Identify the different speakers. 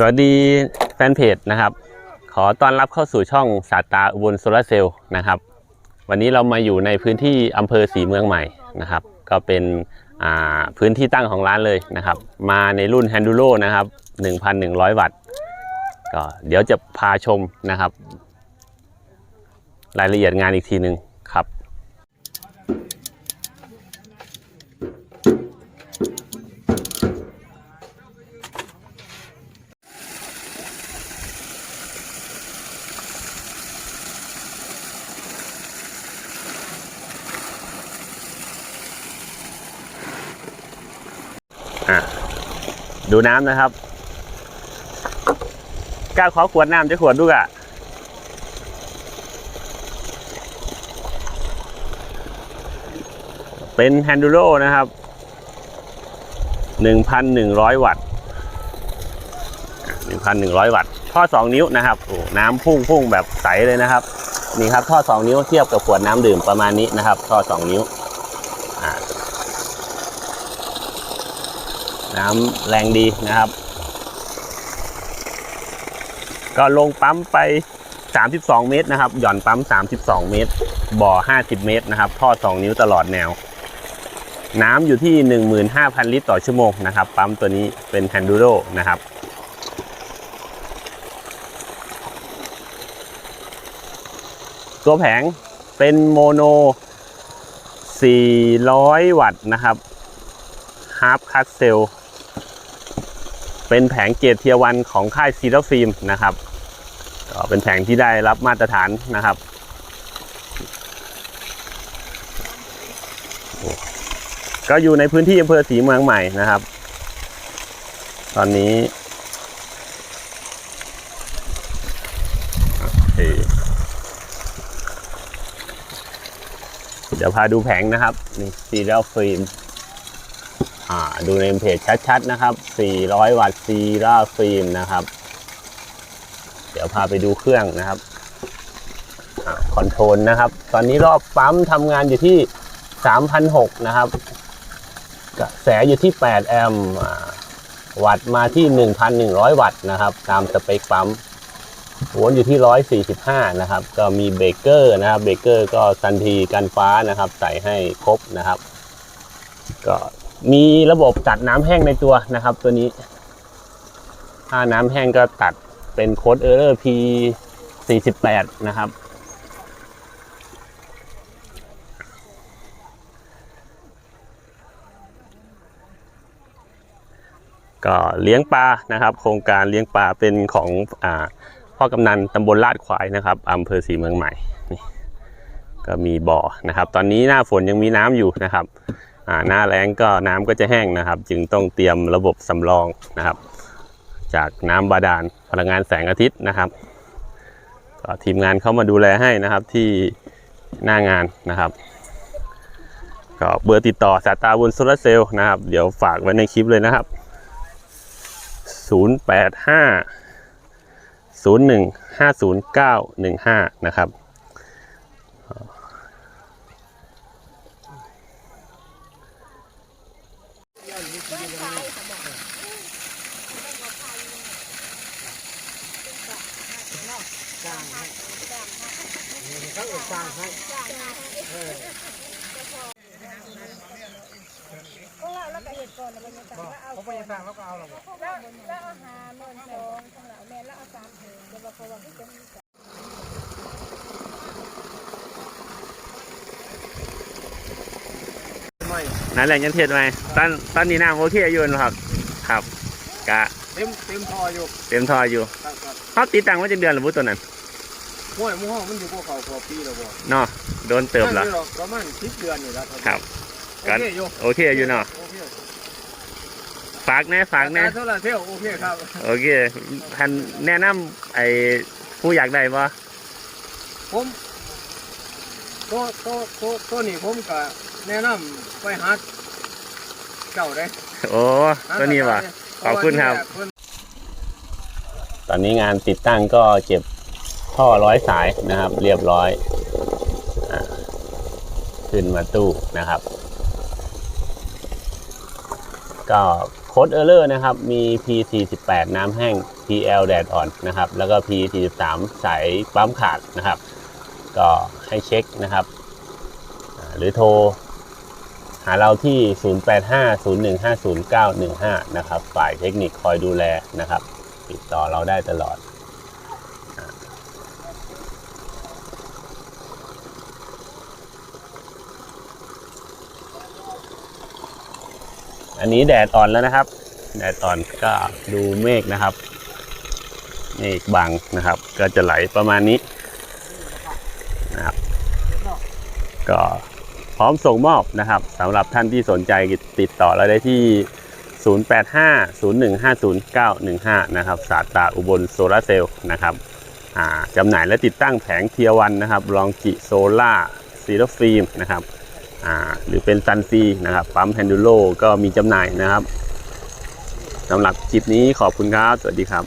Speaker 1: สวัสดีแฟนเพจนะครับ ขอต้อนรับเข้าสู่ช่องสาตาอุบลโซลาเซลล์นะครับ วันนี้เรามาอยู่ในพื้นที่อำเภอสีเมืองใหม่นะครับ ก็เป็นพื้นที่ตั้งของร้านเลยนะครับ มาในรุ่น h a n d u r o นะครับ 1,100 วัตต์ก็เดี๋ยวจะพาชมนะครับ รายละเอียดงานอีกทีหนึ่ง ดูน้ำนะครับก้าวขอขวดน้ำจะขวดดูกอะเป็นแฮนดูโรนะครับ 1,100 วัตต์อะ1,100 วัตต์ ท่อ 2 นิ้วนะครับโอ้น้ำพุ่งพุ่งแบบใสเลยนะครับ นี่ครับท่อ 2 นิ้วเทียบกับขวดน้ำดื่มประมาณนี้นะครับ ท่อ 2 นิ้ว อ่า น้ำแรงดีนะครับ ก็ลงปั๊มไป 32 เมตรนะครับ หย่อนปั๊ม 32 เมตร บ่อ 50 เมตรนะครับ ท่อ 2 นิ้วตลอดแนว น้ำอยู่ที่ 15,000 ลิตรต่อชั่วโมงนะครับ ปั๊มตัวนี้เป็น h a n d u r o นะครับตัวแผงเป็นโมโน 400 วัตต์นะครับฮาร์ปคัสเซล เป็นแผงเกรดเทียวันของค่ายซีดฟิล์มนะครับก็เป็นแผงที่ได้รับมาตรฐานนะครับ ก็อยู่ในพื้นที่อำเภอศรีเมืองใหม่นะครับ ตอนนี้เคเดี๋ยวพาดูแผงนะครับ นี่ซีเรียลฟิล์ม อ่าดูในเพจชัดๆนะครับ 400 วัตต์ซีราฟิล์มนะครับ เดี๋ยวพาไปดูเครื่องนะครับอคอนโทรลนะครับ ตอนนี้รอบปั๊มทำงานอยู่ที่3,600นะครับกระแสอยู่ที่ 8 แอมป์วัตต์มาที่ 1,100 วัตต์นะครับ ตามสเปคปั๊มวลต์อยู่ที่ 145 นะครับ ก็มีเบรกเกอร์นะครับ เบรกเกอร์ก็ทันทีกันฟ้านะครับ ใส่ให้ครบนะครับ ก็ มีระบบตัดน้ำแห้งในตัวนะครับ ตัวนี้ ถ้าน้ำแห้งก็ตัดเป็นโค้ดเออร์ P 48นะครับ ก็เลี้ยงปลานะครับ โครงการเลี้ยงปลาเป็นของอพ่อกำนันตำบลลาดควายนะครับอำเภอศรีเมืองใหม่ก็มีบ่อนะครับ ตอนนี้หน้าฝนยังมีน้ำอยู่นะครับ หน้าแล้งก็น้ำก็จะแห้งนะครับ จึงต้องเตรียมระบบสำรองนะครับ จากน้ำบาดาลพลังงานแสงอาทิตย์นะครับก็ทีมงานเข้ามาดูแลให้นะครับที่หน้างานนะครับก็เบอร์ติดต่อสาตาบุญโซลาร์เซลล์นะครับ เดี๋ยวฝากไว้ในคลิปเลยนะครับ 085 01 50915 นะครับ
Speaker 2: ของเราแล้วก็เห็ดก่อนแล้วก็ยังสั่งว่าเอา
Speaker 3: เขาไปสั่งแล้วก็เอาหรอก
Speaker 2: แล้วแล้วเอาหาเงินสองของเราแม่แล้วเอาสามเถิงเดี๋ยวบอกเขาว่าที่จะมีสอง
Speaker 3: ไม่
Speaker 1: นั่นแหละยันเทศไหมตอนตอนนี้น้ำโอเคอยู่นะครับ ครับ กะ
Speaker 3: เต็มเต็มทออยู่
Speaker 1: เต็มทออยู่
Speaker 3: ครับครับ
Speaker 1: เขาติดตังไว้จะเดือนหรือบุตัวนั้น
Speaker 3: ห้วยหมูห้องมันอยู่พวกเขาพอปีแล้วบ่
Speaker 1: เนาะโดนเติมแล้ว
Speaker 3: นั่นอยู่หรอกประมาณสิบเดือนนี่แล้ว
Speaker 1: ครับ
Speaker 3: โอเคอยู่
Speaker 1: โอเคอยู่เนาะ
Speaker 3: โอเค
Speaker 1: ฝากแน่ฝากแน่
Speaker 3: การโซลาร์เซลล์โอเคครับ
Speaker 1: โอเคท่านแนะนำไอ้ผู้อยากได้ปะ
Speaker 3: ผมตัวตัวตัวตัวนี้ผมก็แนะนำไปหาเจ้าได้
Speaker 1: โอ้ตัวนี้วะขอบคุณครับ
Speaker 3: เพาะว่าที่แกเพิ่น
Speaker 1: ตอนนี้งานติดตั้งก็เก็บ ท่อร้อยสายนะครับ เรียบร้อยอขึ้นมาตู้นะครับ ก็โค้ดเออร์เลอร์นะครับ มี P48 น้ำแห้ง PL แดดอ่อนนะครับ แล้วก็ P43 สายปั๊มขาดนะครับ ก็ให้เช็คนะครับ หรือโทรหาเราที่ 0850150915 นะครับ ฝ่ายเทคนิคคอยดูแลนะครับ ติดต่อเราได้ตลอด อันนี้แดดอ่อนแล้วนะครับ แดดอ่อนก็ดูเมฆนะครับ เมฆบังนะครับ ก็จะไหลประมาณนี้นะครับ ก็พร้อมส่งมอบนะครับสำหรับท่านที่สนใจติดต่อเราได้ที่ 0850150915 นะครับสาตาอุบลโซลาร์เซลล์นะครับอ่าจำหน่ายและติดตั้งแผงเทียวันนะครับ ลองจิโซล่าซีโรฟิล์มนะครับ หรือเป็นซันซีนะครับปั๊มแฮนดูโลก็มีจำหน่ายนะครับสำหรับคลิปนี้ขอบคุณครับ สวัสดีครับ